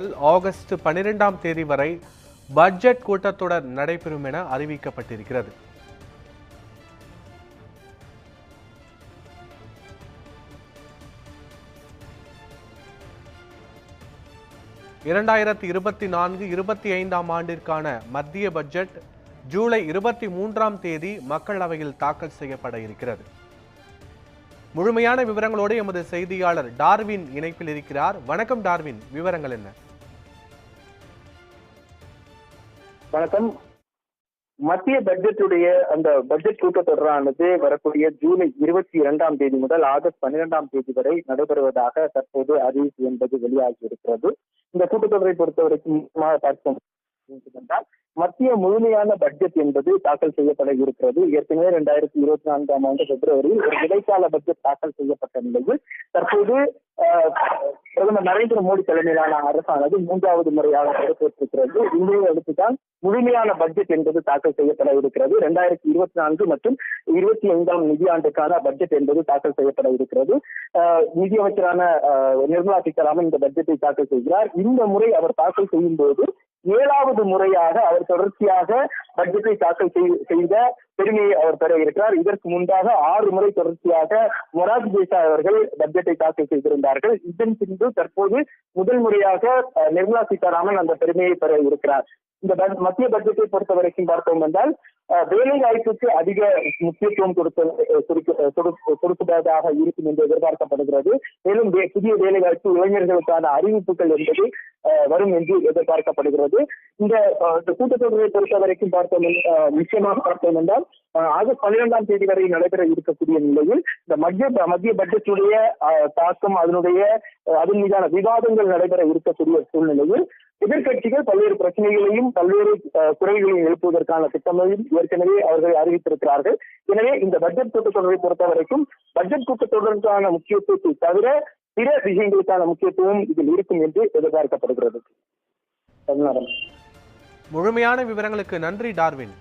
முதல் ஆகஸ்ட் பன்னிரெண்டாம் தேதி வரை பட்ஜெட் கூட்டத்தொடர் நடைபெறும் என அறிவிக்கப்பட்டிருக்கிறது. இரண்டாயிரத்தி இருபத்தி நான்கு இருபத்தி ஐந்தாம் ஆண்டிற்கான மத்திய பட்ஜெட் ஜூலை இருபத்தி மூன்றாம் தேதி மக்களவையில் தாக்கல் செய்யப்பட இருக்கிறது. முழுமையான விவரங்களோடு எமது செய்தியாளர் டார்வின் இணைப்பில் இருக்கிறார். வணக்கம் டார்வின் விவரங்கள் என்ன? வணக்கம். மத்திய பட்ஜெட்டுடைய அந்த பட்ஜெட் கூட்டத்தொடரானது வரக்கூடிய ஜூலை இருபத்தி இரண்டாம் தேதி முதல் ஆகஸ்ட் பன்னிரெண்டாம் தேதி வரை நடைபெறுவதாக தற்போது அறிவிப்பு என்பது வெளியாகி இருக்கிறது. இந்த கூட்டத்தொடரை பொறுத்தவரைக்கும் முக்கியமாக பார்க்கும் என்றால் மத்திய முழுமையான பட்ஜெட் என்பது தாக்கல் செய்யப்பட இருக்கிறது. ஏற்கனவே இரண்டாயிரத்தி இருபத்தி நான்காம் ஆண்டு பிப்ரவரியில் ஒரு இடைக்கால பட்ஜெட் தாக்கல் செய்யப்பட்ட நிலையில் தற்போது ஆஹ், பிரதமர் நரேந்திர மோடி தலைமையிலான அரசானது மூன்றாவது முறையாக நடைபெற்றிருக்கிறது இந்தியை அடுத்துதான் முழுமையான பட்ஜெட் என்பது தாக்கல் செய்யப்பட இருக்கிறது. இரண்டாயிரத்தி இருபத்தி நான்கு மற்றும் இருபத்தி ஐந்தாம் நிதியாண்டுக்கான பட்ஜெட் என்பது தாக்கல் செய்யப்பட இருக்கிறது. ஆஹ், நிதியமைச்சரான நிர்மலா சீதாராமன் இந்த பட்ஜெட்டை தாக்கல் செய்கிறார். இந்த முறை அவர் தாக்கல் செய்யும் போது ஏழாவது முறையாக அவர் தொடர்ச்சியாக பட்ஜெட்டை தாக்கல் செய்த பெருமையை அவர் பெற இருக்கிறார். இதற்கு முன்பாக ஆறு முறை தொடர்ச்சியாக மொராஜ் தேசாய் அவர்கள் பட்ஜெட்டை தாக்கல் செய்திருந்தார்கள். இதன் பின்பு தற்போது முதல் முறையாக நிர்மலா சீதாராமன் அந்த பெருமையை பெற இருக்கிறார். இந்த மத்திய பட்ஜெட்டை பொறுத்த வரைக்கும் பார்த்தோம் என்றால் வேலை வாய்ப்புக்கு அதிக முக்கியத்துவம் கொடுக்க- கொடுப்பதாக இருக்கும் என்று எதிர்பார்க்கப்படுகிறது. மேலும் புதிய வேலை வாய்ப்பு இளைஞர்களுக்கான அறிவிப்புகள் என்பது வரும் என்று எதிர்பார்க்கப்படுகிறது. இந்த கூட்டத்தொடரை பொறுத்த வரைக்கும் பார்த்தோம் நிச்சயமாக பார்த்தோம் என்றால் ஆகஸ்ட் பன்னிரெண்டாம் தேதி வரை நடைபெற இருக்கக்கூடிய நிலையில் இந்த மத்திய மத்திய பட்ஜெட்டுடைய அஹ், தாக்கம் அதனுடைய அதன் மீதான விவாதங்கள் நடைபெற இருக்கக்கூடிய சூழ்நிலையில் எதிர்க்கட்சிகள் பல்வேறு பிரச்சனைகளையும் பல்வேறு குறைகளையும் எழுப்புவதற்கான திட்டங்களையும் ஏற்கனவே அவர்கள் அறிவித்திருக்கிறார்கள். எனவே இந்த பட்ஜெட் கூட்டத்தொடரை பொறுத்த வரைக்கும் பட்ஜெட் கூட்டத்தொடருக்கான முக்கியத்துவத்தை தவிர பிற விஷயங்களுக்கான முக்கியத்துவம் இதில் இருக்கும் என்று எதிர்பார்க்கப்படுகிறது. முழுமையான விவரங்களுக்கு நன்றி டார்வின்.